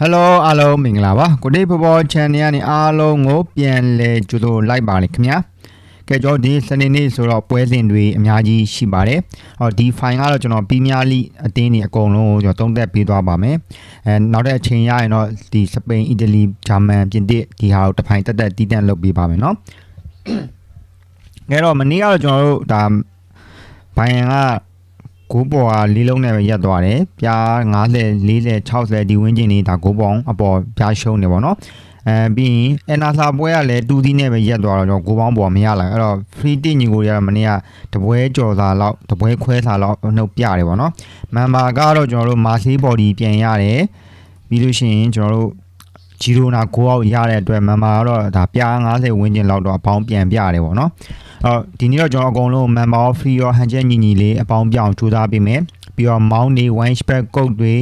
Hello အားလုံးမင်္ဂလာပါကိုတိဘောဘော channel ကနေအားလုံးကိုပြန်လည်ကြိုဆိုလိုက်ပါရခင်ဗျာကဲကျွန်တော်ဒီစနေနေ့ဆိုတော့ပွဲစဉ်တွေအများကြီးရှိပါတယ်။ဟောဒီ file ကတော့ကျွန်တော်ပြီးများလိအတင်းနေအကုန်လုံးကိုကျွန်တော်တုံးသက်ပေးသွားပါမယ်။အဲနောက်တဲ့အချိန်ရရင်တော့ဒီစပိန်၊အီတလီ၊ဂျာမန်၊ပြင်သစ်ဒီဟာကိုတစ်ဖိုင်တက်တက်တည်တန့်လုပ်ပေးပါမယ်နော်။ငဲတော့မနေ့ကတော့ကျွန်တော်တို့ဒါဘိုင်ယန်က ကိုးပေါ်ကလေးလုံးနဲ့ပဲရက်သွားတယ်ပြား90 40 60ဒီဝင်းကျင်နေဒါကိုးပေါင်အပေါ်ပြားရှုံးနေပေါ့နော်အဲပြီးရင်အနာစာပွဲကလည်းတူးသီးနဲ့ပဲရက်သွားတော့ကိုးပေါင်းပေါ်မရလာအဲ့တော့ free တင်ညီကိုရမနေ့ကတပွဲကြော်စာလောက်တပွဲခွဲစာလောက်နှုတ်ပြတယ်ပေါ့နော်မန်ဘာကတော့ကျွန်တော်တို့မာဆေးဘော်ဒီပြန်ရတယ်ပြီးလို့ရှိရင်ကျွန်တော်တို့ ဂျီရိုနာကိုအောက်ရတဲ့အတွက်မန်ဘာကတော့ဒါပြား90ဝင်းကျင်လောက်တော့အပေါင်းပြန်ပြတယ်ပေါ့နော် အော်ဒီနေ့တော့ကျွန်တော်အကုန်လုံး member of free ရော hand check ညီညီလေးအပေါင်းပြောင်းစူးစမ်းပေးမယ်ပြီးတော့ mount တွေ one spec code တွေ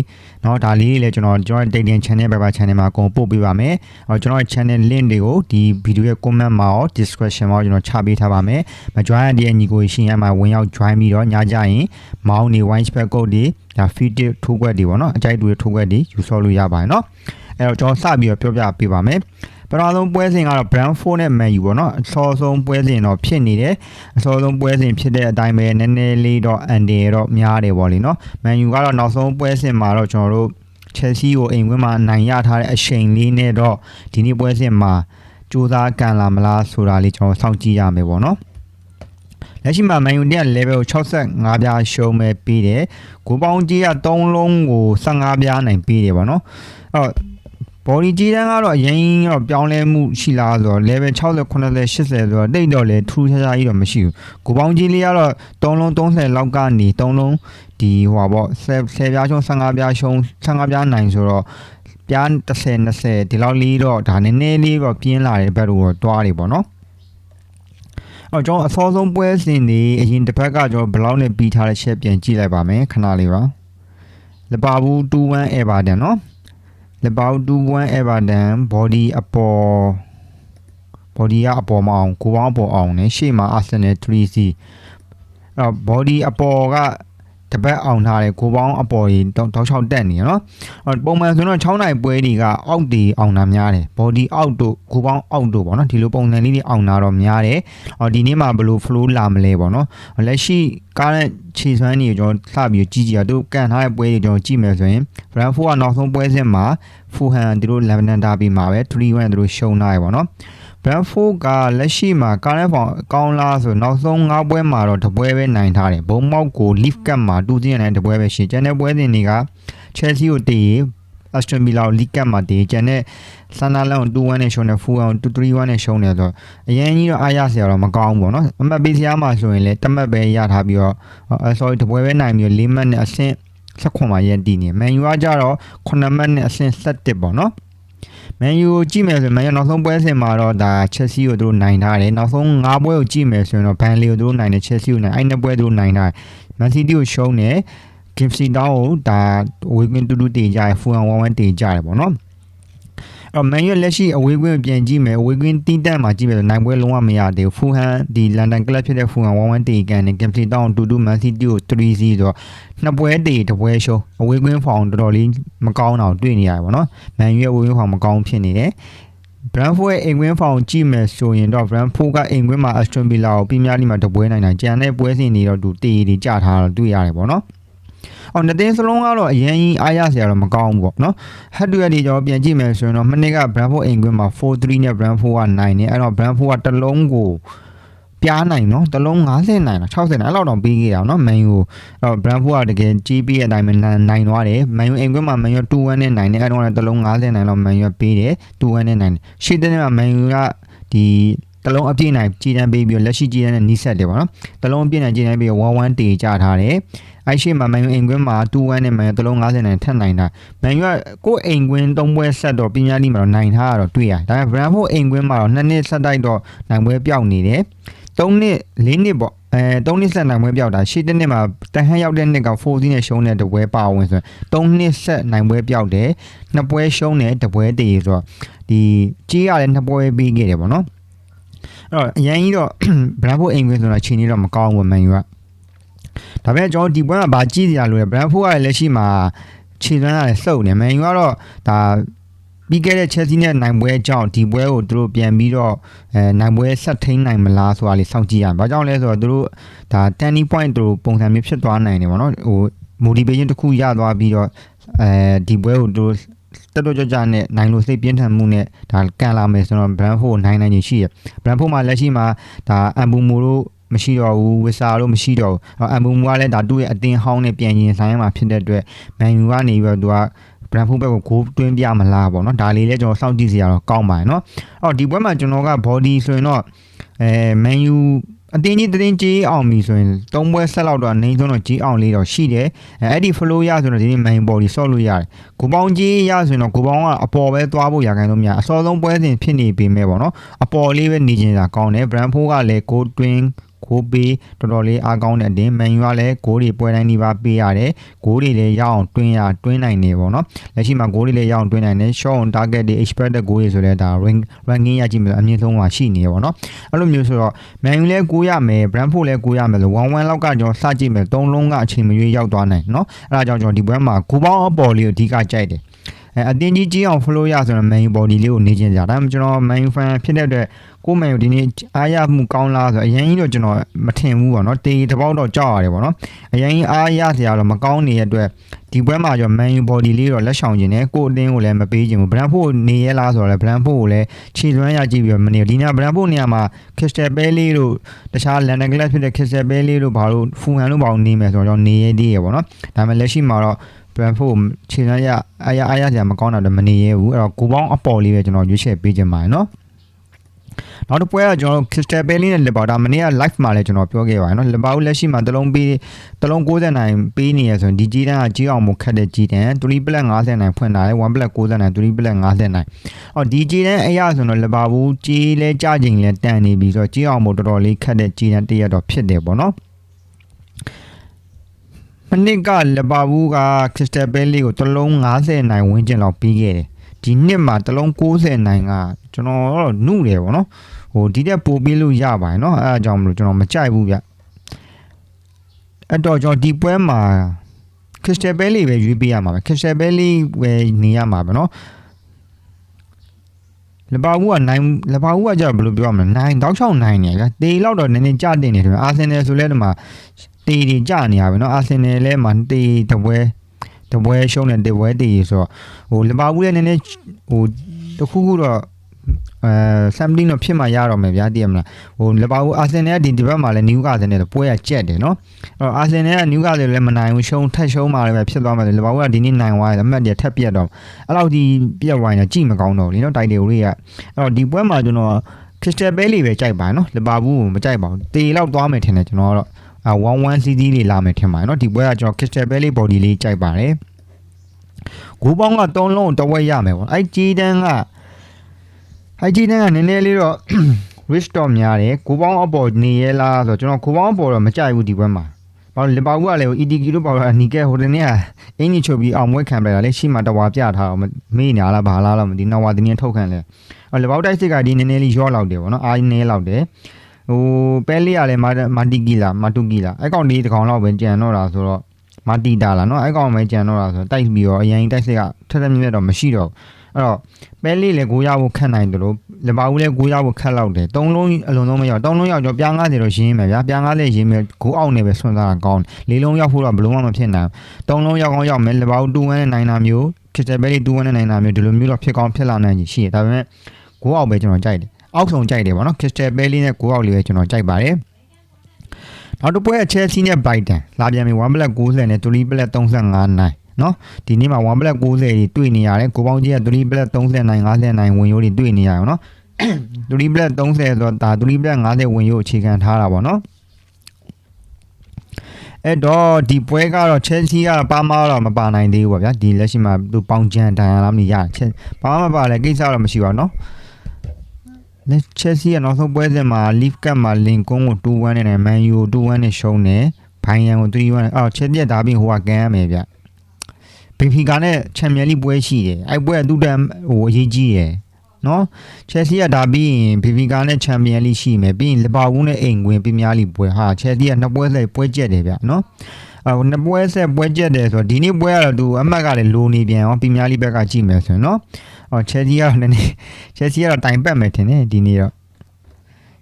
เนาะဒါလေးတွေလည်းကျွန်တော်ကျွန်တော် dating channel ပဲပါ channel မှာအကုန်ပို့ပေးပါမယ်အော်ကျွန်တော် channel link တွေကိုဒီ video ရဲ့ comment မှာရော description မှာရောကျွန်တော်ချပေးထားပါမယ်မ join ရတဲ့ညီကိုရှင်ရမှာဝင်ရောက် join ပြီးတော့ညကြရင် mount တွေ one spec code တွေဒါ feed ထိုးခွက်တွေပေါ့နော်အကြိုက်တွေထိုးခွက်တွေယူဆော့လို့ရပါတယ်เนาะ အဲ့တော့ကျွန်တော်စပြီးတော့ပြောပြပေးပါမယ်ပထမဆုံးပွဲစဉ်ကတော့ Brentford နဲ့ Man U ပေါ့နော်အစောဆုံးပွဲစဉ်တော့ဖြစ်နေတယ်အစောဆုံးပွဲစဉ်ဖြစ်တဲ့အတိုင်းပဲနည်းနည်းလေးတော့အန်ဒီတော့များတယ်ပေါ့လေနော် Man U ကတော့နောက်ဆုံးပွဲစဉ်မှာတော့ကျွန်တော်တို့ Chelsea ကိုအိမ်ခွင်းမှာအနိုင်ရထားတဲ့အချိန်လေးနဲ့တော့ဒီနေ့ပွဲစဉ်မှာစူးစမ်းကန်လာမလားဆိုတာလေးကျွန်တော်စောင့်ကြည့်ရမယ်ပေါ့နော်လက်ရှိမှာ Man U တဲ့ level 65ပြားရှုံးမဲ့ပြီးတယ်ကိုပေါင်းကြီးက3လုံးကို15ပြားနိုင်ပြီးတယ်ပေါ့နော်အဲ့တော့ body ကြီးတန်းကတော့အရင်တော့ပြောင်းလဲမှုရှိလားဆိုတော့ level 60 80 80ဆိုတော့တိတ်တော့လေထူးခြားခြားကြီးတော့မရှိဘူးကိုပေါင်းကြီးလေးကတော့3လုံး30လောက်ကနေ3လုံးဒီဟိုပါပေါ့10 10ပြားရှုံး15ပြားရှုံး15ပြားနိုင်ဆိုတော့ပြား30 20ဒီလောက်လေးတော့ဒါနည်းနည်းလေးတော့ပြင်းလာတဲ့ဘက်တော့တွားတယ်ပေါ့နော်အော်ကျွန်တော်အစောဆုံးပွဲစဉ်နေအရင်တစ်ပတ်ကကျွန်တော်ဘလောက်နဲ့ပြီးထားတဲ့ချက်ပြန်ကြည့်လိုက်ပါမယ်ခဏလေးပါလပါဘူး2-1 Everton เนาะလက်ပေါင်း2-1 Everton body အပေါ် body ကအပေါ်မအောင်ကိုပေါင်းအပေါ်အောင်နဲ့ရှေ့မှာ Arsenal 3C အဲ့တော့ body အပေါ်က တပတ်အောင်ထားတယ်ကိုပေါင်းအပေါ်ကြီးတောက်တောက်ချောက်တက်နေရနော်အဲ့ပုံမှန်ဆိုတော့6နိုင်ပွဲတွေကအောက်တီအောင်တာများတယ် body အောက်တို့ကိုပေါင်းအောက်တို့ပေါ့နော်ဒီလိုပုံစံလေးတွေအောင်တာတော့များတယ်အော်ဒီနေ့မှာဘယ်လို flow လာမလဲပေါ့နော်လက်ရှိကားတဲ့ခြေစွမ်းတွေကျွန်တော်လှပြီးကြည့်ကြည့်ရသူကန်ထားတဲ့ပွဲတွေကျွန်တော်ကြည့်မယ်ဆိုရင် Brentford ကနောက်ဆုံးပွဲစဉ်မှာဖူဟန်သူတို့ Lebanon Derby မှာပဲ3-1သူတို့ရှုံးထားရပေါ့နော် Brentford ကလက်ရှိမှာကားတဲ့ဖောင်ကောင်းလားဆိုနောက်ဆုံး၅ပွဲမှာတော့တပွဲပဲနိုင်ထားတယ်ဘုံမောက်ကို Leaf Cup မှာတူးစင်းနေတဲ့တပွဲပဲရှိကျန်တဲ့ပွဲစဉ်တွေက Chelsea ကိုတေး Aston Villa ကို League Cup မှာတေးကျန်တဲ့ Sunderland ကို2-1နဲ့ရှုံးတယ် Fulham ကို3-1နဲ့ရှုံးတယ်ဆိုတော့အရင်ကြီးတော့အားရစရာတော့မကောင်းဘူးပေါ့နော်အမှတ်ပေးစရာမှာဆိုရင်လည်းတမတ်ပဲရထားပြီးတော့အဲ sorry တပွဲပဲနိုင်ပြီးတော့၄မှတ်နဲ့အဆင့်16မှာရန်တည်နေမန်ယူကကြတော့9မှတ်နဲ့အဆင့်17ပေါ့နော် မန်ယူကိုကြည့်မယ်ဆိုရင်မန်ယူနောက်ဆုံးပွဲစဉ်မှာတော့ဒါချက်စီကိုသူတို့နိုင်ထားတယ်နောက်ဆုံး၅ပွဲကိုကြည့်မယ်ဆိုရင်တော့ဘန်လီကိုသူတို့နိုင်တယ်ချက်စီကိုနိုင်အဲ့နှစ်ပွဲသူတို့နိုင်ထားတယ်မန်စီးတီးကိုရှုံးတယ်ကင်စီတောင်းကိုဒါဝေကွင်းတူတူတေးကြတယ်ဖူဟန်ဝမ်ဝမ်တေးကြတယ်ပေါ့နော် အော်မန်ယူလက်ရှိအဝေးကွင်းပြန်ကြည့်မယ်အဝေးကွင်းတီးတန့်မှာကြည့်မယ်ဆိုနိုင်ပွဲလုံးဝမရသေးဘူးဖူဟန်ဒီလန်ဒန်ကလပ်ဖြစ်တဲ့ဖူဟန်ဝမ်ဝမ်တေးကန်နဲ့ကင်စီတောင်းတူတူမန်စီးတီးကို3-0ဆိုတော့နှစ်ပွဲတေးတစ်ပွဲရှုံးအဝေးကွင်းဖောင်တော်တော်လေးမကောင်းတော့တွေ့နေရတယ်ပေါ့နော်မန်ယူရဲ့အဝေးကွင်းဖောင်မကောင်းဖြစ်နေတယ် Brentford ရဲ့အိမ်ကွင်းဖောင်ကြည့်မယ်ဆိုရင်တော့ Brentford ကအိမ်ကွင်းမှာ Aston Villa ကိုပြင်းများလိမှာတပွဲနိုင်တာကြံတဲ့ပွဲစဉ်တွေတော့သူတေးတွေကြထားတော့တွေ့ရတယ်ပေါ့နော်။ အော်နှစ်သိန်းစလုံးကတော့အရင်ကြီးအားရစရာတော့မကောင်းဘူးပေါ့နော်။ head to head တွေကျွန်တော်ပြန်ကြည့်မယ်ဆိုရင်တော့မနေ့က Brentford အိမ်ကွင်းမှာ4-3နဲ့ Brentford ကနိုင်နေအဲ့တော့ Brentford ကတစ်လုံးကိုပြားနိုင်နော်တစ်လုံး50နိုင်လား60နိုင်အဲ့လောက်တော့ပြီးခဲ့တာနော် Man U အဲ့တော့ Brentford ကတကယ်ကြီးပြီးတဲ့အတိုင်းပဲနိုင်သွားတယ် Man U အိမ်ကွင်းမှာ Man U 2-1နဲ့နိုင်တယ်အဲ့တော့လည်းတစ်လုံး50နိုင်လောက် Man U ပေးတယ်2-1နဲ့နိုင်တယ်ရှေ့တဲ့နေ့မှာ Man U ကဒီ တလုံးအပြည့်နိုင်ကြည်တန်းပေးပြီးလက်ရှိကြည်တန်းနဲ့နီးစပ်တယ်ပေါ့နော်တလုံးအပြည့်နိုင်ကြည်တန်းပြီး1-1တေကြထားတယ်အဲ့ရှိမှာမန်ယူအိမ်ကွင်းမှာ2-1နဲ့မန်ယူတလုံး50နိုင်ထက်နိုင်တာမန်ယူကကိုယ်အိမ်ကွင်း3ပွဲဆက်တော့ပညာလိမှာတော့နိုင်ထားတာတော့တွေ့ရဒါပေမဲ့ Brentford အိမ်ကွင်းမှာတော့2နှစ်ဆက်တိုက်တော့နိုင်ပွဲပြောက်နေတယ်3နှစ်4နှစ်ပေါ့အဲ3နှစ်ဆက်နိုင်ပွဲပြောက်တာရှေ့တစ်နှစ်မှာတန်ဟန်ရောက်တဲ့နှစ်က4-0နဲ့ရှုံးတဲ့တပွဲပါဝင်ဆိုရင်3နှစ်ဆက်နိုင်ပွဲပြောက်တယ်နှစ်ပွဲရှုံးတယ်တပွဲတည်ဆိုတော့ဒီကြီးရလည်းနှစ်ပွဲပြီးခဲ့တယ်ပေါ့နော် အဲ့တော့အရင်ကြီးတော့ Brentford အိမ်ကွင်းဆိုတာချိန်နေတော့မကောင်းဘူးမန်ယူကဒါပေမဲ့ကျွန်တော်ဒီပွဲမှာဗာကြည့်စရာလိုရ Brentford ကလည်းလက်ရှိမှာခြေသွမ်းရတယ်စုပ်နေမန်ယူကတော့ဒါပြီးခဲ့တဲ့ Chelsea နဲ့နိုင်ပွဲကြောင့်ဒီပွဲကိုသူတို့ပြန်ပြီးတော့အဲနိုင်ပွဲဆက်ထိန်နိုင်မလားဆိုတာလေးစောင့်ကြည့်ရအောင်။ဘာကြောင့်လဲဆိုတော့သူတို့ဒါ10 point သူတို့ပုံစံမျိုးဖြစ်သွားနိုင်တယ်ပေါ့နော်။ဟို motivation တစ်ခုရသွားပြီးတော့အဲဒီပွဲကိုသူတို့ တက်တော့ကြကြနဲ့နိုင်လို့စိတ်ပြင်းထန်မှုနဲ့ဒါကန်လာမယ်ဆိုတော့ Brentford ကိုနိုင်နိုင်ချင်ရှိရ။ Brentford မှာလက်ရှိမှာဒါအမ်ဘူမိုတို့မရှိတော့ဘူးဝစ်စာတို့မရှိတော့ဘူးအမ်ဘူမိုကလည်းဒါသူ့ရဲ့အတင်းဟောင်းနဲ့ပြန်ရင်ဆိုင်ရမှာဖြစ်တဲ့အတွက်မန်ယူကနေပြီးတော့သူကဘရန်ဖူးဘက်ကိုဂိုးတွင်းပြမလားပေါ့နော်ဒါလေးလည်းကျွန်တော်စောင့်ကြည့်စီရတော့ကောင်းပါတယ်နော်အော်ဒီပွဲမှာကျွန်တော်က body ဆိုရင်တော့အဲမန်ယူ အတင်းကြီးတင်းကြီးအောင်ပြီဆိုရင်သုံးပွဲဆက်လောက်တော့အနည်းဆုံးတော့ကြီးအောင်လေးတော့ရှိတယ်အဲအဲ့ဒီ flow ရဆိုတော့ဒီနေ့ main body ဆော့လို့ရတယ်ကိုပေါင်းကြီးရဆိုရင်တော့ကိုပေါင်းကအပေါ်ပဲသွားဖို့ရခိုင်လို့မရအစောဆုံးပွဲစဉ်ဖြစ်နေပေမဲ့ပေါ့နော်အပေါ်လေးပဲနေကျင်တာကောင်းတယ် brand 4ကလည်း go twin ကိုပေးတော်တော်လေးအားကောင်းတဲ့အတင်မန်ယူကလည်းဂိုးတွေပွဲတိုင်းဒီပါပေးရတယ်ဂိုးတွေလည်းရအောင်တွင်းရတွင်းနိုင်နေပေါ့နော်လက်ရှိမှာဂိုးတွေလည်းရအောင်တွင်းနိုင်တယ် short on target တွေ expected goal တွေဆိုလဲဒါ rank ranking ရကြည့်မယ်အမြင့်ဆုံးမှာရှိနေရပေါ့နော်အဲ့လိုမျိုးဆိုတော့မန်ယူလည်းကိုးရမယ် brentford လည်းကိုးရမယ်လို့1-1လောက်ကကျွန်တော်စကြည့်မယ်၃လုံးကအချိန်မရွေးရောက်သွားနိုင်နော်အဲ့ဒါကြောင့်ကျွန်တော်ဒီပွဲမှာကိုပေါင်းအပေါ်လေးကိုအဓိကကြိုက်တယ်အဲအတင်းကြီးကြီးအောင် flow ရဆိုတော့ main body လေးကိုနေကျင်ကြဒါပေမဲ့ကျွန်တော် main fan ဖြစ်တဲ့အတွက် ကိုမယ်ဒီနေ့အားရမှုကောင်းလားဆိုတော့အရင်ကြီးတော့ကျွန်တော်မထင်ဘူးပေါ့နော်တေးတစ်ပေါက်တော့ကြောက်ရတယ်ပေါ့နော်အရင်ကြီးအားရစရာတော့မကောင်းနေတဲ့အတွက်ဒီပွဲမှာကျွန်တော် man u body လေးတော့လက်ဆောင်ကျင်တယ်ကိုအတင်းကိုလည်းမပေးချင်ဘူး brentford နေရလားဆိုတော့လည်း brentford ကိုလည်းခြေသွမ်းရကြည့်ပြီးတော့မနေဒီနေ့ brentford နေရာမှာ crystal palace တို့တခြား london glass ဖြစ်တဲ့ crystal palace တို့ဘာလို့ fulham တို့ဘာလို့နေမယ်ဆိုတော့ကျွန်တော်နေရသေးရပေါ့နော်ဒါပေမဲ့လက်ရှိမှာတော့ brentford ခြေသွမ်းရအားရအားရစရာမကောင်းတော့မနေရဘူးအဲ့တော့ကိုပေါင်းအပေါ်လေးပဲကျွန်တော်ရွေးချယ်ပေးချင်ပါတယ်နော် နောက်တစ်ပွဲကကျွန်တော်တို့ Crystal Palace နဲ့ Liverpool ဒါမနေ့က live မှာလည်းကျွန်တော်ပြောခဲ့ပါတယ်နော် Liverpool လက်ရှိမှာတလုံးပေးတလုံး60နိုင်ပေးနေရဆိုရင်ဒီကြီးတန်းကကြီးအောင်မခတ်တဲ့ကြီးတန်း3 plus 50နိုင်ဖွင့်လာတယ်1 plus 60နိုင်3 plus 50နိုင်အော်ဒီကြီးတန်းအရာဆိုတော့ Liverpool ကြီးလဲကြချိန်လဲတန်နေပြီဆိုတော့ကြီးအောင်မတော်တော်လေးခတ်တဲ့ကြီးတန်းတရက်တော့ဖြစ်တယ်ပေါ့နော်မနစ်ကလဘာဘူးကခရစ္စတယ်ဘဲလီကိုတလုံး90နိုင်ဝန်းကျင်လောက်ပြီးခဲ့တယ် ဒီနှစ်မှာတလုံး90နိုင်ကကျွန်တော်တော့နှုတယ်ဗောနော်ဟိုဒီတက်ပို့ပြီးလို့ရပါတယ်เนาะအဲအကြောင်းမလို့ကျွန်တော်မကြိုက်ဘူးဗျအဲ့တော့ကျွန်တော်ဒီပွဲမှာခရစ္စတယ်ဘဲလီပဲရွေးပေးရမှာပဲခရစ္စတယ်ဘဲလီပဲနေရမှာပဲเนาะလဘာဘူးကနိုင်လဘာဘူးကကြာဘယ်လိုပြောရမလဲနိုင်တောက်ချောင်းနိုင်နေကြတေလောက်တော့နည်းနည်းကြတင်နေတယ်အာဆင်နယ်ဆိုလဲဒီမှာတေတွေကြနေရပဲเนาะအာဆင်နယ်လဲမှာတေတပွဲ တပွဲရှုံးတယ်တပွဲတည်ဆိုတော့ဟိုလီဗာပူးလည်းနည်းနည်းဟိုတခုခုတော့အဲ something တော့ဖြစ်မှရတော့မယ်ဗျာတည်ရမလားဟိုလီဗာပူးအာဆင်နယ်ကဒီဒီဘက်မှာလည်းနယူကာဆယ်နဲ့ပွဲကကြက်တယ်နော်အဲ့တော့အာဆင်နယ်ကနယူကာဆယ်လည်းမနိုင်ဘူးရှုံးထက်ရှုံးမှလည်းပဲဖြစ်သွားမယ်လီဗာပူးကဒီနေ့နိုင်သွားတယ်အမှတ်တရထက်ပြက်တော့အဲ့လောက်ဒီပြက်ဝိုင်းတော့ကြည့်မကောင်းတော့ဘူးလေနော်တိုက်တယ်ဦးလေးကအဲ့တော့ဒီပွဲမှာကျွန်တော်ခရစ်စတယ်ဘဲလီပဲကြိုက်ပါနော်လီဗာပူးကိုမကြိုက်ပါဘူးတေလောက်သွားမယ်ထင်တယ်ကျွန်တော်ကတော့ 11 CD လေးလာမယ်ထင်ပါတယ်เนาะဒီပွဲကကျွန်တော် Crystal Palace body လေးကြိုက်ပါတယ်ဂိုးပေါင်းက3လုံးတဝက်ရမယ်ပေါ့အဲ့ကြီးတန်းကအဲ့ကြီးတန်းကနည်းနည်းလေးတော့ risk တော့များတယ်ဂိုးပေါင်းအပေါ်နေရလားဆိုတော့ကျွန်တော်ဂိုးပေါင်းအပေါ်တော့မကြိုက်ဘူးဒီပွဲမှာဘာလို့လီဗာပူးကလည်း EDG တို့ပေါ့နီကဲဟိုတနေ့ကအင်ကြီးချုပ်ပြီးအောင်မွေးခံပလိုက်တာလေရှိမှတဝါပြထားတော့မေ့ညာလားဘာလားတော့မသိနော်ဝါတင်းင်းထုတ်ခံလဲအော်လီဗာပူးတိုက်စစ်ကဒီနည်းနည်းလေးရော့လောက်တယ်ပေါ့နော်အားနည်းလောက်တယ် ဟိုပဲလေးကလည်းမာတီကီလာမာတူကီလာအဲ့ကောင်ဒီတကောင်လောက်ပဲကြံတော့တာဆိုတော့မာတီတာလာနော်အဲ့ကောင်ပဲကြံတော့တာဆိုတော့တိုက်ပြီးတော့အရင်တိုက်ဆက်ကထက်ထက်မြက်မြက်တော့မရှိတော့ဘူးအဲ့တော့ပဲလေးလည်းကိုရဖို့ခက်နိုင်တယ်လို့လဘာဦးလည်းကိုရဖို့ခက်လောက်တယ်သုံးလုံးအလုံးလုံးမရောက်သုံးလုံးရောက်တော့ပြား90တော့ရင်းမယ်ဗျာပြား90ရင်းမယ်ကိုအောင်နေပဲဆွန့်စားတာကောင်းတယ်လေးလုံးရောက်ဖို့တော့ဘလုံးမှမဖြစ်နိုင်ဘူးသုံးလုံးရောက်ကောင်းရောက်မယ်လဘာဦး2-1နဲ့နိုင်တာမျိုးဖြစ်တယ်ပဲလေး2-1နဲ့နိုင်တာမျိုးဒီလိုမျိုးတော့ဖြစ်ကောင်းဖြစ်လာနိုင်ကြီးရှိတယ်ဒါပေမဲ့ကိုအောင်ပဲကျွန်တော်ကြိုက်တယ် အောက်ဆုံးကြိုက်တယ်ဗောနော်ခရစ္စတယ်ဘဲလီနဲ့ကိုအောက်လေးပဲကျွန်တော်ကြိုက်ပါတယ်နောက်တစ်ပွဲချယ်ဆီနဲ့ဘိုက်တန်လာပြန်ပြီ1 black 90နဲ့3 black 35နိုင်နော်ဒီနေ့မှာ1 black 90တွေတွေ့နေရတယ်ကိုပေါင်းကြီးက3 black 39 59ဝင်ရိုးတွေတွေ့နေရအောင်နော်3 black 30ဆိုတော့ဒါ3 black 50ဝင်ရိုးအခြေခံထားတာဗောနော်အဲ့တော့ဒီပွဲကတော့ Chelsea ကပါမတော့မပါနိုင်သေးဘူးပေါ့ဗျာဒီလက်ရှိမှာသူပေါင်ချန်တန်ရလားမသိရချက်ဘာမှမပါလဲကိစ္စတော့မရှိပါဘူးเนาะ လက်ချက်စီကနောက်ဆုံးပွဲစဉ်မှာ Leaf Cup မှာ Lincoln ကို2-1နဲ့ Man U ကို2-1နဲ့ရှုံးတယ်ဘိုင်ယန်ကို3-1နဲ့အော်ချက်ပြက်ဒါပြီးဟိုကကန်ရမယ်ဗျဘီဖီကာနဲ့ချန်ပီယံလိပွဲရှိတယ်အဲ့ပွဲကသူ့တန်းဟိုအရေးကြီးရယ်နော်ချက်စီကဒါပြီးရင်ဘီဖီကာနဲ့ချန်ပီယံလိရှိမယ်ပြီးရင်လီဗာပူးနဲ့အိမ်ဝင်ပီးများလိပွဲဟာချက်စီကနှစ်ပွဲဆက်ပွဲကျက်တယ်ဗျနော်အော် နှစ်ပွဲဆက်ပွဲကျက်တယ်ဆိုတော့ဒီနေ့ပွဲကတော့သူအမှတ်ကလည်းလိုနေပြန်အောင်ပီမီယာလိဘက်ကကြည့်မယ်ဆိုရင်နော်အော်ချယ်ဆီကတော့နည်းနည်းချယ်ဆီကတော့တိုင်ပတ်မယ်ထင်တယ်ဒီနေ့တော့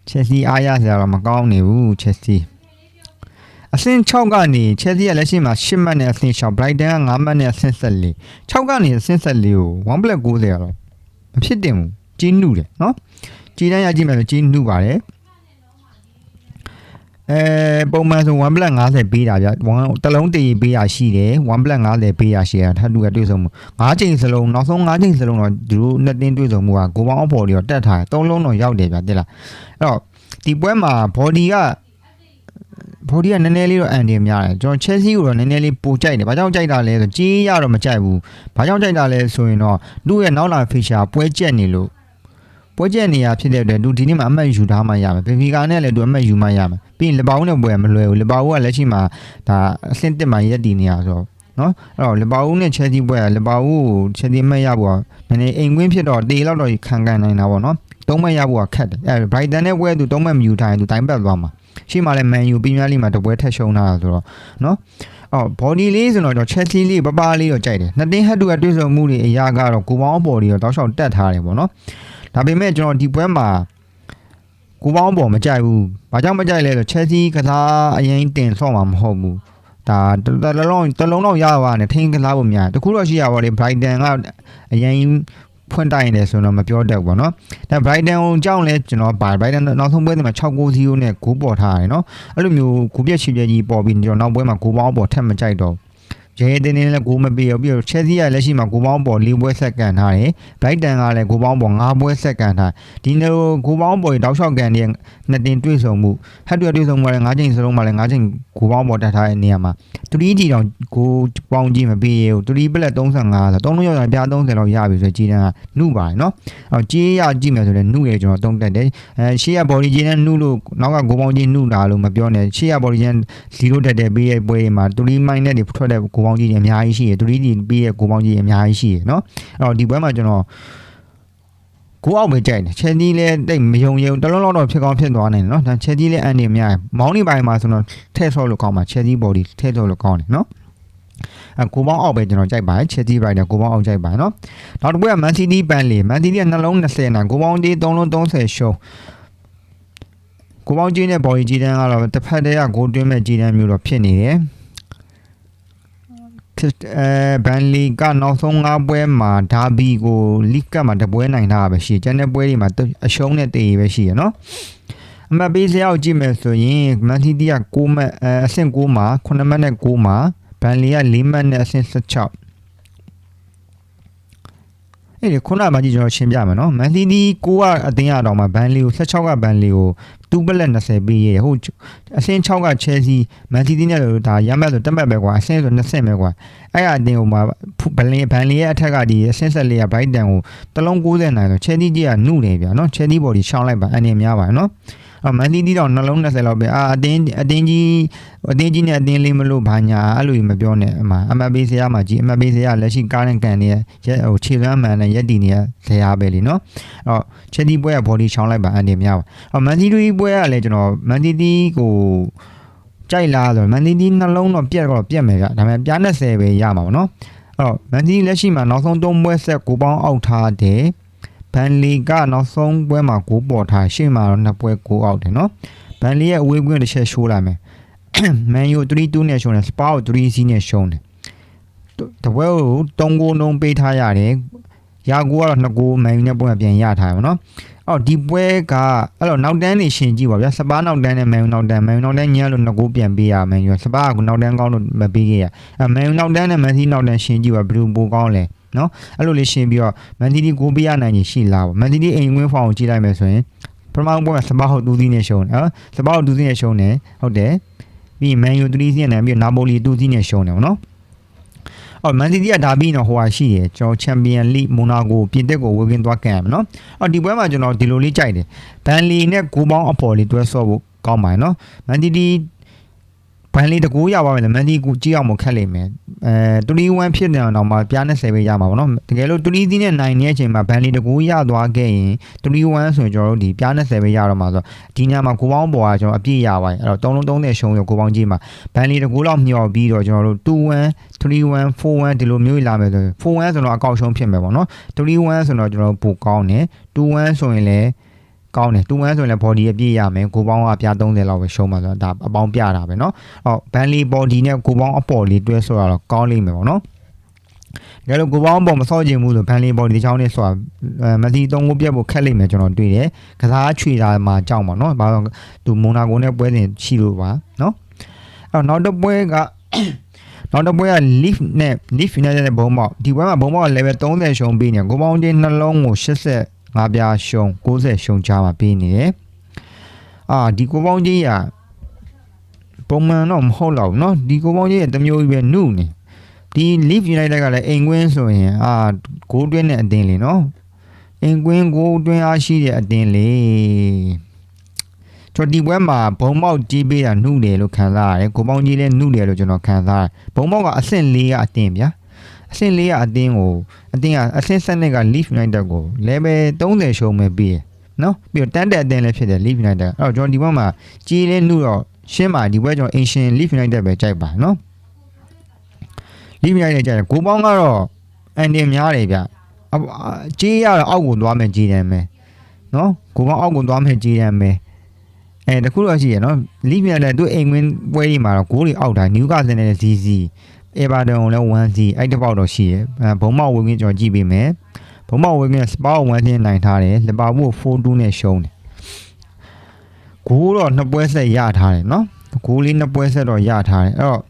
ချယ်ဆီအားရစရာတော့မကောင်းနေဘူးချယ်ဆီအဆင့်6ကနေချယ်ဆီကလက်ရှိမှာ10မှတ်နဲ့အဆင့်6 Brighton က9မှတ်နဲ့အဆင့်14 6ကနေအဆင့်14ကို1 black 90ရတော့မဖြစ်တင်ဘူးကြီးနှုတယ်နော်ကြီးတန်းရကြည့်မယ်ဆိုကြီးနှုပါတယ် အဲပုံမှန်ဆို1 black 50ပေးတာဗျ1တစ်လုံးတည်ပေးရရှိတယ်1 black 50ပေးရရှိရထပ်တူကတွေ့ဆုံမှု5ချိန်စလုံးနောက်ဆုံး5ချိန်စလုံးတော့သူတို့နှစ်တင်းတွေ့ဆုံမှုကကိုပေါင်းအဖော်တွေတော့တက်ထားတယ်3လုံးတော့ရောက်တယ်ဗျတိလားအဲ့တော့ဒီပွဲမှာ body က body ကနည်းနည်းလေးတော့အန်တယ်များတယ်ကျွန်တော် Chelsea ကိုတော့နည်းနည်းလေးပိုကြိုက်တယ်ဘာကြောင့်ကြိုက်တာလဲဆိုကြီးရတော့မကြိုက်ဘူးဘာကြောင့်ကြိုက်တာလဲဆိုရင်တော့သူ့ရဲ့နောက်လာ feature ပွဲကျက်နေလို့ ပွဲကျက်နေရဖြစ်တဲ့အတွက်သူဒီနေ့မှာအမှတ်ယူထားမှရမယ်ဘင်ဖီကာနဲ့လည်းသူအမှတ်ယူမှရမယ်ပြီးရင်လပောင်းနဲ့ပွဲမလွယ်ဘူးလပောင်းကလက်ရှိမှာဒါအဆင့်တစ်မှာရက်တည်နေရဆိုတော့နော်အဲ့တော့လပောင်းနဲ့ Chelsea ပွဲကလပောင်းကို Chelsea အမှတ်ရဖို့ကနည်းနည်းအိမ်ကွင်းဖြစ်တော့တေလောက်တော့ခံကန်နိုင်တာပေါ့နော်သုံးမှတ်ရဖို့ကခက်တယ်အဲ Brighton နဲ့ပွဲသူသုံးမှတ်မယူထားရင်သူတိုင်းပတ်သွားမှာရှေ့မှာလည်း Man U ပီးမီယာလိမှာတပွဲထက်ရှုံးတာဆိုတော့နော်အော် body လေးဆိုတော့ Chelsea လေးပပလေးတော့ကြိုက်တယ်နှစ်တင်းဟက်တူကတွေ့ဆုံမှုတွေအရာကတော့ကိုပေါင်းပေါ်တွေတော့တောက်လျှောက်တက်ထားတယ်ပေါ့နော် ဒါပေမဲ့ကျွန်တော်ဒီပွဲမှာကိုပေါင်းပေါ်မကြိုက်ဘူးဘာကြောင့်မကြိုက်လဲဆို Chelsea ကစားအရင်တင်ဆော့မှာမဟုတ်ဘူးဒါတလုံးတလုံးတော့ရပါနဲ့ထိန်းကစားဖို့များတခုတော့ရှိရပါလေ Brighton ကအရင်ဖွင့်တိုင်တယ်ဆိုတော့မပြောတတ်ဘူးပေါ့နော်ဒါ Brighton ကိုကြောင်းလဲကျွန်တော်ပါ Brighton နောက်ဆုံးပွဲတွေမှာ6-0နဲ့ဂိုးပေါ်ထားတယ်နော်အဲ့လိုမျိုးဂိုးပြက်ချီပြက်ကြီးပေါ်ပြီးကျွန်တော်နောက်ပွဲမှာဂိုးပေါင်းပေါ်ထက်မကြိုက်တော့ ရဲတင်းတင်းလည်းဂိုးမပေးရပြီးတော့ Chelsea ကလက်ရှိမှာဂိုးပေါင်းပေါ်၄ပွဲဆက်ကန်ထားတယ် Brighton ကလည်းဂိုးပေါင်းပေါ်၅ပွဲဆက်ကန်ထားဒီလိုဂိုးပေါင်းပေါ်တောက်လျှောက်ကန်တဲ့နှစ်တင်တွေ့ဆုံမှုဟက်တူတွေ့ဆုံမှုလည်း၅ချိန်စလုံးမှာလည်း၅ချိန်ဂိုးပေါင်းပေါ်တက်ထားတဲ့နေရာမှာ3ကြီးတောင်ဂိုးပေါင်းကြီးမပေးရဘူး3ပလက်35ဆို3လုံးရောက်ရင်ပြား30လောက်ရပြီဆိုကြီးတန်းကနှုပါတယ်နော်အော်ကြီးရကြည့်မယ်ဆိုလည်းနှုရကျွန်တော်တုံးတက်တယ်အဲရှေ့က body ကြီးနဲ့နှုလို့နောက်ကဂိုးပေါင်းကြီးနှုတာလို့မပြောနဲ့ရှေ့က body ကြီး0တက်တယ်ပေးရပွဲမှာ3မိုင်းနဲ့တွေထွက်တဲ့ဂိုးပေါင်းကြီးတွေအများကြီးရှိတယ်3ကြီးပေးရဂိုးပေါင်းကြီးအများကြီးရှိတယ်နော်အဲ့တော့ဒီပွဲမှာကျွန်တော်ကိုအောက်ပဲကြိုက်တယ်ချယ်နီလည်းတိတ်မယုံယုံတလုံးလောက်တော့ဖြစ်ကောင်းဖြစ်သွားနိုင်တယ်နော်ဒါချယ်နီလည်းအန်နေများမောင်းနေပိုင်းမှာဆိုတော့ထဲဆော့လို့ကောင်းပါချယ်နီ body ထဲဆော့လို့ကောင်းတယ်နော်အကိုပေါင်းအောက်ပဲကျွန်တော်ကြိုက်ပါတယ်ချယ်စီဘိုင်နဲ့ကိုပေါင်းအောက်ကြိုက်ပါတယ်နော်နောက်တစ်ခုကမန်စီးတီးပန်လီမန်စီးတီးကနှလုံး20နိုင်ကိုပေါင်းကြီး3လုံး30ရှုံးကိုပေါင်းကြီးနဲ့ဘော်ကြီးကြီးတန်းကတော့တစ်ဖက်တည်းကဂိုးတွင်းမဲ့ကြီးတန်းမျိုးတော့ဖြစ်နေတယ် အဲဘန်လီကနောက်ဆုံး၅ပွဲမှာဒါဘီကိုလိကမှာတပွဲနိုင်တာပဲရှိကျန်တဲ့ပွဲတွေမှာအရှုံးနဲ့တည်ရပဲရှိရနော်အမှတ်ပေးစရာကိုကြည့်မယ်ဆိုရင်မန်စီးတီးက6မှတ်အဆင့်6မှာ9မှတ်နဲ့6မှာဘန်လီက4မှတ်နဲ့အဆင့်16အဲ့ဒီခုနကမှကြည့်ကျွန်တော်ရှင်းပြမယ်နော်မန်စီးတီး6ကအတင်းရတော့မှဘန်လီကို16ကဘန်လီကို တူပလက်20ပေးရဟုတ်အဆင့်6ကချဲစီမန်စီးတီးနဲ့လို့ဒါရမ်းမဲ့ဆိုတက်မဲ့ပဲကွာအဆင့်ဆို20ပဲကွာအဲ့အတင်းဟိုမှာဘန်လီဘန်လီရဲ့အထက်ကဒီအဆင့်14ကဘိုက်တန်ကိုတလုံး90နိုင်ဆိုချဲစီကြီးကနှုတယ်ဗျာနော်ချဲစီဘော်ဒီရှောင်းလိုက်ပါအနေများပါနော်အ မန်တီတီတော့နှလုံး20လောက်ပဲအာအတင်းအတင်းကြီးအတင်းကြီးနဲ့အတင်းလေးမလို့ဘာညာအဲ့လိုမပြောနဲ့အမအမပေးစရာမှာကြီးအမပေးစရာလက်ရှိကားနဲ့ကန်နေရဲ့ဟိုခြေလွမ်းမှန်နဲ့ရက်တီနေရဇရာပဲလीနော်အဲ့တော့ချက်တီပွဲက body ချောင်းလိုက်ပါအန်ဒီများပါအော်မန်တီတီပွဲကလည်းကျွန်တော်မန်တီတီကိုကြိုက်လားဆိုမန်တီတီနှလုံးတော့ပြက်တော့ပြက်မယ်ဗျဒါပေမဲ့ပြား20ပဲရမှာပေါ့နော်အဲ့တော့မန်တီလက်ရှိမှာနောက်ဆုံးသုံးပွဲဆက်ကိုပေါင်းအောက်ထားတယ် ဘန်လီကနောက်ဆုံးပွဲမှာကိုပေါ်ထားရှေ့မှာတော့နှစ်ပွဲကိုအောက်တယ်နော်ဘန်လီရဲ့အဝေးကွင်းတစ်ချက်ရှိုးလာမယ်မန်ယူ3-2နဲ့ရှုံးတယ်စပါကို3-0နဲ့ရှုံးတယ်တပွဲကို3ဂိုးနှုံးပေးထားရတယ်ရာကိုကတော့2ဂိုးမန်ယူနဲ့ပွဲပြန်ရထားတယ်နော်အော်ဒီပွဲကအဲ့တော့နောက်တန်းနေရှင်ကြည့်ပါဗျာစပါနောက်တန်းနဲ့မန်ယူနောက်တန်းမန်ယူနောက်တန်းညံ့လို့2ဂိုးပြန်ပေးရမန်ယူစပါကနောက်တန်းကောင်းလို့မပေးခဲ့ရအမန်ယူနောက်တန်းနဲ့မန်စီနောက်တန်းရှင်ကြည့်ပါဘယ်လိုပိုကောင်းလဲ နော်အဲ့လိုလေးရှင်းပြီးတော့မန်တီတီကိုပေးရနိုင်ရင်ရှိလားပေါ့မန်တီတီအိမ်ဝင်းဖောင်ကိုကြည့်လိုက်မယ်ဆိုရင်ပထမပွဲကစပါဟုတ်တူးသီးနဲ့ရှုံးတယ်နော်စပါဟုတ်တူးသီးနဲ့ရှုံးတယ်ဟုတ်တယ်ပြီးမန်ယူတူးသီးနဲ့ပြီးနာပိုလီတူးသီးနဲ့ရှုံးတယ်ပေါ့နော်အော်မန်စီးတီးကဒါပြီးတော့ဟိုဟာရှိတယ်ကျွန်တော်ချန်ပီယံလိမိုနာကိုပြင်သစ်ကိုဝေကင်းသွားကန်ရမယ်နော်အော်ဒီပွဲမှာကျွန်တော်ဒီလိုလေးကြိုက်တယ်ဘန်လီနဲ့ကိုပေါင်းအပေါ်လေးတွဲဆော့ဖို့ကောင်းပါတယ်နော်မန်တီးတီး ဘန်လီတကူရပါမယ်မန်ဒီကူကြည့်အောင်မခက်လိမ့်မယ်အဲ3-1ဖြစ်နေအောင်မှပြား20ပဲရမှာပေါ့နော်တကယ်လို့3သီးနဲ့နိုင်နေတဲ့အချိန်မှာဘန်လီတကူရသွားခဲ့ရင်3-1ဆိုရင်ကျွန်တော်တို့ဒီပြား20ပဲရတော့မှာဆိုတော့ဒီညမှာကိုပေါင်းပေါ်ကကျွန်တော်အပြည့်ရပါတယ်အဲ့တော့3လုံး30ရှုံးရောကိုပေါင်းကြီးမှာဘန်လီတကူလောက်မျှော်ပြီးတော့ကျွန်တော်တို့2-1 3-1 4-1ဒီလိုမျိုးလာမယ်ဆိုရင်4-1ဆိုတော့အကောက်ရှုံးဖြစ်မယ်ပေါ့နော်3-1ဆိုတော့ကျွန်တော်တို့ပိုကောင်းတယ်2-1ဆိုရင်လည်း ကောင်းတယ်2 1ဆိုရင်လည်း body အပြည့်ရမယ်ကိုပေါင်းကအပြား30လောက်ပဲရှုံးမှာဆိုတော့ဒါအပေါင်းပြတာပဲเนาะအော် Bentley body နဲ့ကိုပေါင်းအပေါ်လေးတွဲဆိုတော့ကောင်းလိမ့်မယ်ပေါ့เนาะတကယ်လို့ကိုပေါင်းအပေါ်မစော့ချင်ဘူးဆို Bentley body ဒီချောင်းနဲ့ဆိုတာမသီသုံးကိုပြတ်ဖို့ခက်လိမ့်မယ်ကျွန်တော်တွေ့တယ်ကစားချွေတာမှာကြောက်ပါเนาะဘာလို့သူမွန်နာကိုနဲ့ပွဲစဉ်ရှိလို့ပါเนาะအဲ့တော့နောက်တစ်ပွဲက နောက်တစ်ပွဲက leaf နဲ့ leaf united နဲ့ဘုံပေါက်ဒီပွဲမှာဘုံပေါက် level 30ရှုံးပေးနေကိုပေါင်းချင်းနှလုံးကို80 ငါးပြားရှုံး60ရှုံးချမှာပေးနေတယ်အာဒီကိုပေါင်းချင်းရပုံမှန်တော့မဟုတ်တော့ဘူးเนาะဒီကိုပေါင်းချင်းရတမျိုးကြီးပဲနုနေဒီ leaf united ကလည်းအိမ်ကွင်းဆိုရင်အာဂိုးတွင်းနဲ့အတင်းလေเนาะအိမ်ကွင်းဂိုးတွင်းအားရှိတဲ့အတင်းလေကျွန်တော်ဒီပွဲမှာဘုံမောက်ကြီးပေးတာနှုတယ်လို့ခံစားရတယ်ကိုပေါင်းကြီးလည်းနှုတယ်လို့ကျွန်တော်ခံစားရတယ်ဘုံမောက်ကအဆင့်၄ကအတင်းဗျာ အဆင့်၄ကအတင်းကိုအတင်းကအဆင့်7က Leaf United ကို level 30ရှုံးမဲ့ပြီးရနော်ပြီးတော့တန်းတဲ့အတင်းလည်းဖြစ်တယ် Leaf United အဲ့တော့ကျွန်တော်ဒီဘက်မှာကြီးလေးနှုတော့ရှင်းပါဒီဘက်ကျွန်တော် Ancient Leaf United ပဲကြိုက်ပါနော် Leaf United ကြိုက်တယ်ကိုပေါင်းကတော့အန်တင်များတယ်ဗျအကြီးရတော့အောက်ကိုသွားမယ်ကြီးတယ်မယ်နော်ကိုပေါင်းအောက်ကိုသွားမယ်ကြီးတယ်မယ်အဲတခုတော့ရှိရနော် Leaf United သူအိမ်ဝင်းပွဲဒီမှာတော့ဂိုးတွေအောက်တာ Newcastle နဲ့ ZZ အေဗာတန်ကိုလည်း1စီအဲ့တစ်ပေါက်တော့ရှိတယ်ဘုံမောက်ဝင်ကြီးကျွန်တော်ကြည့်ပေးမယ်ဘုံမောက်ဝင်ကြီးစပါး1စီနိုင်ထားတယ်လပါဘူး4-2နဲ့ရှုံးတယ်ဂိုးတော့နှစ်ပွဲဆက်ရထားတယ်နော်ဂိုးလေးနှစ်ပွဲဆက်တော့ရထားတယ်အဲ့တော့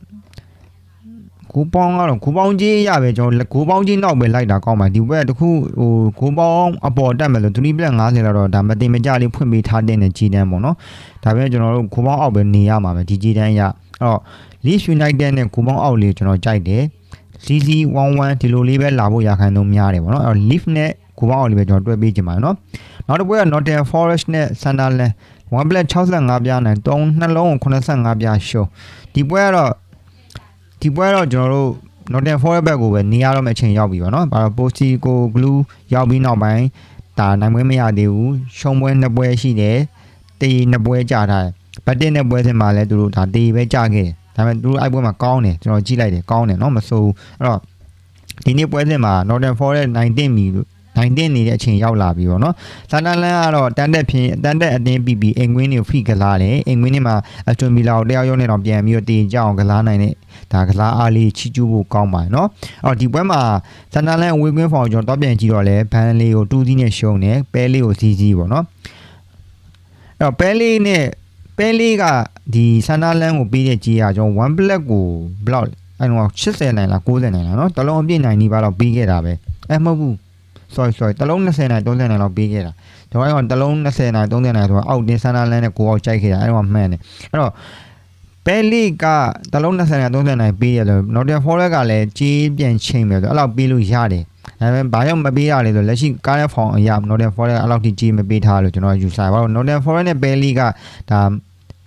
ဂိုးပေါင်းကတော့ဂိုးပေါင်းကြီးရပဲကျွန်တော်ဂိုးပေါင်းကြီးနောက်ပဲလိုက်တာကောင်းပါဒီဘက်တခုဟိုဂိုးပေါင်းအပေါ်တက်မယ်လို့3 plus 50လောက်တော့ဒါမတင်မကြလေးဖွင့်ပေးထားတဲ့ကြီးတန်းပေါ့နော်ဒါပေမဲ့ကျွန်တော်တို့ဂိုးပေါင်းအောက်ပဲနေရမှာပဲဒီကြီးတန်းရအဲ့တော့ Leeds United နဲ့ကိုပေါင်းအောက်လေးကျွန်တော်ကြိုက်တယ် CC11 ဒီလိုလေးပဲလာဖို့ရာခိုင်နှုန်းများတယ်ပေါ့နော်အဲ့တော့ Leeds နဲ့ကိုပေါင်းအောက်လေးပဲကျွန်တော်တွဲပေးကြပါနော်နောက်တစ်ပွဲက Nottingham Forest နဲ့ Sunderland 1 black 65ပြားနဲ့3နှလုံး85ပြားရှုံးဒီပွဲကတော့ဒီပွဲတော့ကျွန်တော်တို့ Nottingham Forest ဘက်ကိုပဲနေရတော့မယ့်အချိန်ရောက်ပြီပေါ့နော်ဘာလို့ Posti ကို Glue ရောက်ပြီးနောက်ပိုင်းဒါနိုင်ပွဲမရသေးဘူးရှုံးပွဲနှစ်ပွဲရှိတယ်တေးနှစ်ပွဲကြာထားတယ်ဘတ်တင်တဲ့ပွဲစဉ်မှာလည်းသူတို့ဒါတေးပဲကြာခဲ့တယ် ဒါပေမဲ့သူတို့အဲ့ပွဲမှာကောင်းတယ်ကျွန်တော်ကြည့်လိုက်တယ်ကောင်းတယ်เนาะမဆိုးဘူးအဲ့တော့ဒီနေ့ပွဲစဉ်မှာ Northern Forest 19မီလို့19နေတဲ့အချိန်ရောက်လာပြီပေါ့နော်။ဆန်တန်လန်ကတော့တန်တက်ဖြင်းတန်တက်အတင်းပြီးပြီးအင်ကွင်းတွေဖိကစားတယ်။အင်ကွင်းတွေမှာအတွန်မီလာကိုတယောက်ရုံးနဲ့တော့ပြန်ပြီးတော့တင်ကြအောင်ကစားနိုင်တဲ့ဒါကစားအားလေးချီကျူးဖို့ကောင်းပါတယ်နော်။အော်ဒီပွဲမှာဆန်တန်လန်ဝေကွင်းဖောင်ကျွန်တော်တော့ပြန်ကြည့်တော့လဲဘန်လေးကို2စီးနဲ့ရှုံးတယ်။ပဲလေးကိုစီးစီးပေါ့နော်။အဲ့တော့ပဲလေးနဲ့ ပဲလေးကဒီဆန္ဒလန်းကိုပေးတဲ့ကြေးရကျွန်တော်1 black ကို block အဲ့တော့80နိုင်လား90နိုင်လားနော်တလုံးအပြည့်နိုင်နေပါတော့ပြီးခဲ့တာပဲအဲ့မဟုတ်ဘူး sorry sorry တလုံး20နိုင်30နိုင်လောက်ပြီးခဲ့တာကျွန်တော်အဲ့တော့တလုံး20နိုင်30နိုင်ဆိုတော့အောက်တင်ဆန္ဒလန်းနဲ့ကိုအောင်ကြိုက်ခဲ့တာအဲ့တော့မှန်တယ်အဲ့တော့ပဲလေးကတလုံး20နိုင်30နိုင်ပြီးရတယ်နော်တယ်ဖော်ရက်ကလည်းကြေးပြန်ချိန်ပဲဆိုအဲ့လောက်ပြီးလို့ရတယ်ဒါပေမဲ့ဘာကြောင့်မပေးရလဲဆိုလက်ရှိကားရဖောင်အရာ Northern Forest အဲ့လောက်ထိကြီးမပေးထားလို့ကျွန်တော်ယူဆရပါတော့ Northern Forest နဲ့ Bailey ကဒါ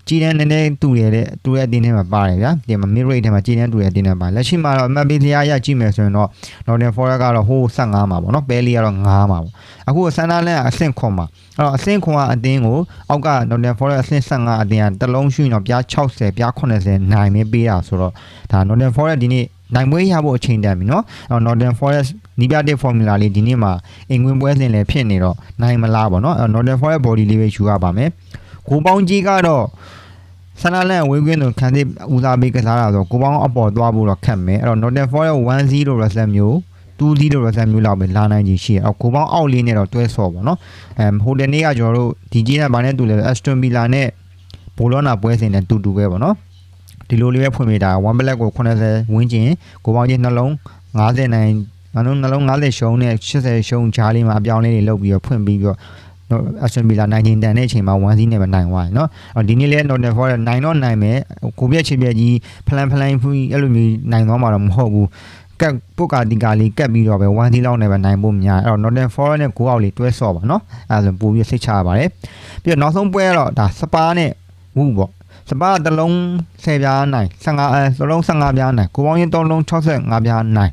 ကြီးတန်းနည်းနည်းတူရတဲ့တူတဲ့အတင်းထဲမှာပါတယ်ဗျာဒီမှာ mid rate ထဲမှာကြီးတန်းတူတဲ့အတင်းထဲမှာလက်ရှိမှာတော့ map လျားရကြည့်မယ်ဆိုရင်တော့ Northern Forest ကတော့ဟိုး15မှာပေါ့နော် Bailey ကတော့9မှာပေါ့အခု Sunderland ကအဆင့်ခွန်မှာအဲ့တော့အဆင့်ခွန်ကအတင်းကိုအောက်က Northern Forest အဆင့်15အတင်းကတလုံးရှိရင်တော့ပြား60ပြား80နိုင်မပေးတာဆိုတော့ဒါ Northern Forest ဒီနေ့နိုင်မွေးရဖို့အချိန်တန်ပြီเนาะအဲ့တော့ Northern Forest နီးပြတဲ့ formula လေးဒီနေ့မှာအင်္ဂွင်းပွဲစဉ်လည်းဖြစ်နေတော့နိုင်မလားပေါ့เนาะအဲ့တော့ Northern Forest body လေးပဲယူရပါမယ် ကိုပေါင်းကြီးကတော့ဆန္ဒလန်ဝင်းကွင်းတို့ခံစစ်ဦးစားပေးကစားတာဆိုကိုပေါင်းအပေါ်သွားဖို့တော့ခက်မယ်အဲ့တော့ Northern Forest 1-0လို့ရစက်မျိုး2-0လို့ရစက်မျိုးလောက်ပဲလာနိုင်ခြင်းရှိရအောင်ကိုပေါင်းအောက်လေးနဲ့တော့တွဲဆော်ပါတော့အဲဟိုတနေ့ကကျွန်တော်တို့ဒီကြီးနဲ့ဗာနဲ့တူလဲ Aston Villa နဲ့ဘိုလောနာပွဲစဉ်နဲ့တူတူပဲပေါ့နော်ဒီလိုလေးပဲဖွင့်ပေးတာ1 black ကို80ဝင်းကျင်ကိုပေါင်းချင်းနှလုံး90နိုင်ငါတို့နှလုံး90ရှုံးနဲ့80ရှုံးကြားလေးမှာအပြောင်းလေးတွေလုပ်ပြီးတော့ဖွင့်ပြီးတော့ နော်အဆန်ဘီလာ19တန်တဲ့အချိန်မှာ1စီးနဲ့ပဲနိုင်သွားတယ်နော်အော်ဒီနေ့လဲ Northern Forest နိုင်တော့နိုင်မယ်ကိုပြက်ချစ်ပြက်ကြီးဖလန်ဖလန်ဖူးအဲ့လိုမျိုးနိုင်သွားမှာတော့မဟုတ်ဘူးကက်ပုတ်ကာတီကာလေးကက်ပြီးတော့ပဲ1စီးလောက်နဲ့ပဲနိုင်ဖို့များအဲ့တော့ Northern Forest နဲ့ကိုအောက်လေးတွဲဆော့ပါနော်အဲ့ဒါဆိုပို့ပြီးစိတ်ချရပါတယ်ပြီးတော့နောက်ဆုံးပွဲကတော့ဒါစပါနဲ့ဝူပေါ့စစပါးတစ်လုံး10ပြားနိုင်15အဲတစ်လုံး15ပြားနိုင်ကိုပေါင်းရင်3လုံး65ပြားနိုင်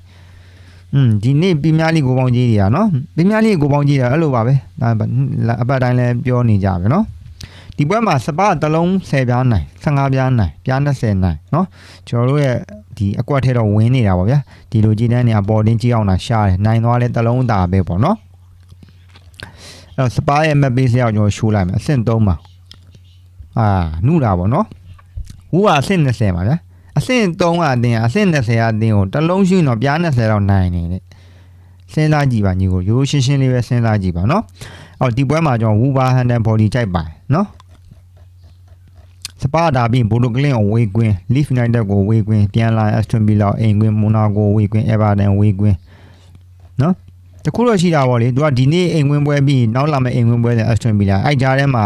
อืมဒီနေ့ပြများလေးကိုပေါင်းကြီးတွေကနော်ပြများလေးကိုပေါင်းကြီးတွေအဲ့လိုပါပဲဒါအပတ်တိုင်းလည်းပြောနေကြပဲနော်ဒီပွဲမှာစပါးတစ်လုံး10ပြားနိုင်15ပြားနိုင်ပြား20နိုင်နော်ကျွန်တော်တို့ရဲ့ဒီအကွက်ထဲတော့ဝင်းနေတာပေါ့ဗျာဒီလိုကြည်တန်းနေအပေါ်တင်းကြည့်အောင်တာရှားတယ်နိုင်သွားလဲတစ်လုံးအသာပဲပေါ့နော်အဲ့တော့စပါးရဲ့ map base ရောက်ကျွန်တော်ရှိုးလိုက်မယ်အဆင့်3ပါအာနုတာပေါ့နော်ဝူကအဆင့်20ပါဗျာ အဆင့်3ကအတင်းအဆင့်20ကအတင်းကိုတစ်လုံးရှိရင်တော့ပြား20တော့နိုင်နေတဲ့စဉ်းစားကြည့်ပါညီကိုရိုးရှင်းရှင်းလေးပဲစဉ်းစားကြည့်ပါနော်အော်ဒီပွဲမှာကျွန်တော်ဝူဘာဟန်ဒန်ဘော်ဒီကြိုက်ပါတယ်နော်စပါဒါပြီးဘိုလိုကလင်ကိုဝေးကွင်း Leaf United ကိုဝေးကွင်းပြန်လာ Aston Villa အိမ်ကွင်း Monaco ဝေးကွင်း Everton ဝေးကွင်းနော်တခုတော့ရှိတာပေါ့လေသူကဒီနေ့အိမ်ကွင်းပွဲပြီးနောက်လာမယ့်အိမ်ကွင်းပွဲစဉ် Aston Villa အဲ့ကြားထဲမှာ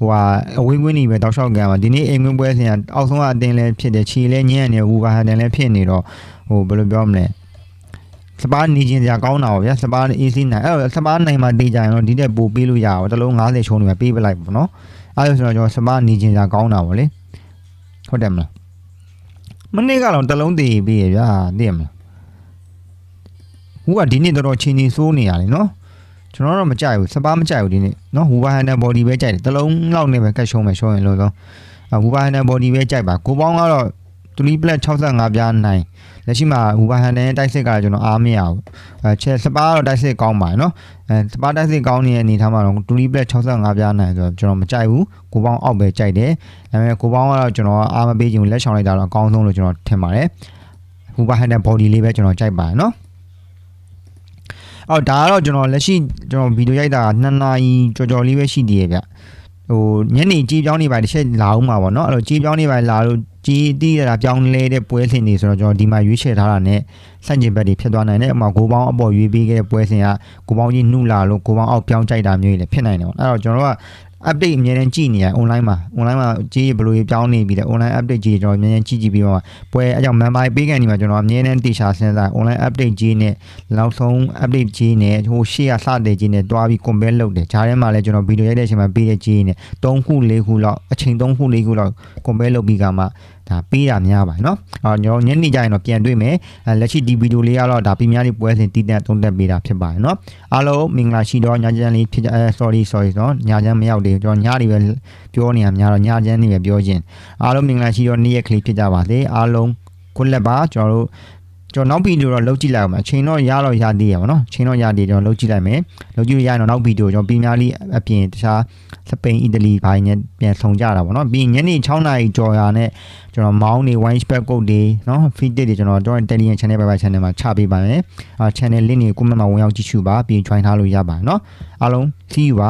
ဟိုဟာအဝေးကွင်းနေပဲတောက်လျှောက်ကံမှာဒီနေ့အိမ်ကွင်းပွဲစဉ်ကအောက်ဆုံးကအတင်းလဲဖြစ်တယ်ခြေလဲညံ့နေဝူဘာဟန်တန်လဲဖြစ်နေတော့ဟိုဘယ်လိုပြောမလဲစပါးနေချင်းစရာကောင်းတာပေါ့ဗျာစပါး AC နိုင်အဲ့တော့စပါးနိုင်မှာတေးကြရင်တော့ဒီတက်ပို့ပေးလို့ရအောင်တစ်လုံး90ချုံးနေမှာပေးပလိုက်ပေါ့နော်အဲ့ဒါဆိုတော့ကျွန်တော်စပါးနေချင်းစရာကောင်းတာပေါ့လေဟုတ်တယ်မလားမနေ့ကတော့တစ်လုံးတည်ပြီးရဗျာသိရမလားဟိုကဒီနေ့တော်တော်ချင်းချင်းစိုးနေရလေနော် ကျွန်တော်တော့မကြိုက်ဘူးစပါးမကြိုက်ဘူးဒီနေ့နော်ဟူဘာဟန်တဲ့ body ပဲကြိုက်တယ်တစ်လုံးလောက်နဲ့ပဲကတ်ရှုံးမယ်ရှုံးရင်လို့တော့ဟူဘာဟန်တဲ့ body ပဲကြိုက်ပါကိုပေါင်းကတော့3 plus 65ပြားနိုင်လက်ရှိမှာဟူဘာဟန်တဲ့တိုက်စစ်ကကျွန်တော်အားမရဘူးအဲချက်စပါးတော့တိုက်စစ်ကောင်းပါနော်အဲစပါးတိုက်စစ်ကောင်းနေတဲ့အနေထားမှာတော့3 plus 65ပြားနိုင်ဆိုတော့ကျွန်တော်မကြိုက်ဘူးကိုပေါင်းအောက်ပဲကြိုက်တယ်ဒါပေမဲ့ကိုပေါင်းကတော့ကျွန်တော်အားမပေးချင်ဘူးလက်ချောင်လိုက်တာတော့အကောင်းဆုံးလို့ကျွန်တော်ထင်ပါတယ်ဟူဘာဟန်တဲ့ body လေးပဲကျွန်တော်ကြိုက်ပါတယ်နော် အော်ဒါကတော့ကျွန်တော်လက်ရှိကျွန်တော်ဗီဒီယိုရိုက်တာ2နာရီကြော်ကြော်လေးပဲရှိသေးရဲ့ဗျဟိုညနေကြီးပြောင်းနေပါတစ်ချက်လာအောင်ပါဗောနော်အဲ့လိုကြီးပြောင်းနေပါလာလို့ကြီးတီးရတာပြောင်းလဲတဲ့ပွဲစဉ်တွေဆိုတော့ကျွန်တော်ဒီမှာရွေးချယ်ထားတာ ਨੇ စန့်ကျင်ဘက်တွေဖြစ်သွားနိုင်တယ်အမှကိုပေါင်းအပေါ်ရွေးပေးခဲ့တဲ့ပွဲစဉ်ကကိုပေါင်းကြီးနှုလာလို့ကိုပေါင်းအောက်ပြောင်းကြိုက်တာမျိုးတွေလည်းဖြစ်နိုင်တယ်ဗောအဲ့တော့ကျွန်တော်တို့က update အမြဲတမ်းကြည့်နေရ online မှာ online မှာကြီးဘယ်လိုပြောင်းနေပြီလဲ online update ကြီးကျွန်တော်အမြဲတမ်းကြည့်ကြည့်ပြီးတော့ပွဲအကြောင်း member ပေးကန်နေမှာကျွန်တော်အမြဲတမ်းတေချာစဉ်းစား online update ကြီးနဲ့နောက်ဆုံး update ကြီးနဲ့ဟိုရှေ့ကစတဲ့ကြီးနဲ့တွားပြီး compare လုပ်တယ်ဂျားထဲမှာလည်းကျွန်တော်ဗီဒီယိုရိုက်တဲ့အချိန်မှာပေးတဲ့ကြီးနဲ့3ခု4ခုလောက်အချိန်3ခု4ခုလောက် compare လုပ်ပြီးကမှ ဒါပေးတာများပါတယ်เนาะအော်ကျွန်တော်ညနေကျရင်တော့ပြန်တွေ့မယ်အဲလက်ရှိဒီဗီဒီယိုလေးကတော့ဒါပြများလေးပွဲစဉ်တည်တံ့သုံးသပ်ပေးတာဖြစ်ပါတယ်เนาะအားလုံးမင်္ဂလာရှိတော့ညချမ်းလေးဖြစ်ကြအဲ sorry sorry เนาะညချမ်းမရောက်သေးဘူးကျွန်တော်ညတွေပဲပြောနေရများတော့ညချမ်းနေပဲပြောခြင်းအားလုံးမင်္ဂလာရှိတော့နေ့ရက်ခလေးဖြစ်ကြပါစေအားလုံးကိုလက်ပါကျွန်တော်တို့ ကျွန်တော်နောက်ဗီဒီယိုတော့လုပ်ကြည့်လိုက်အောင်အချိန်တော့ရတော့ရသေးရပါတော့ချိန်တော့ရသေးကျွန်တော်လုပ်ကြည့်လိုက်မယ်လုပ်ကြည့်ရရင်တော့နောက်ဗီဒီယိုကျွန်တော်ပြများလေးအပြင်တခြားစပိန်အီတလီဘိုင်းနဲ့ပြန်ဆုံကြတာပေါ့နော်ပြီးညနေ6နာရီကြော်ရာနဲ့ကျွန်တော်မောင်းနေ wine spec code တွေနော် feed တွေကျွန်တော်ကျွန်တော် Telegram channel ဘက်ဘက် channel မှာချပေးပါမယ်အာ channel link တွေကို comment မှာဝင်ရောက်ကြည့်ရှုပါပြီး join ထားလို့ရပါတယ်နော်အားလုံး see you ပါ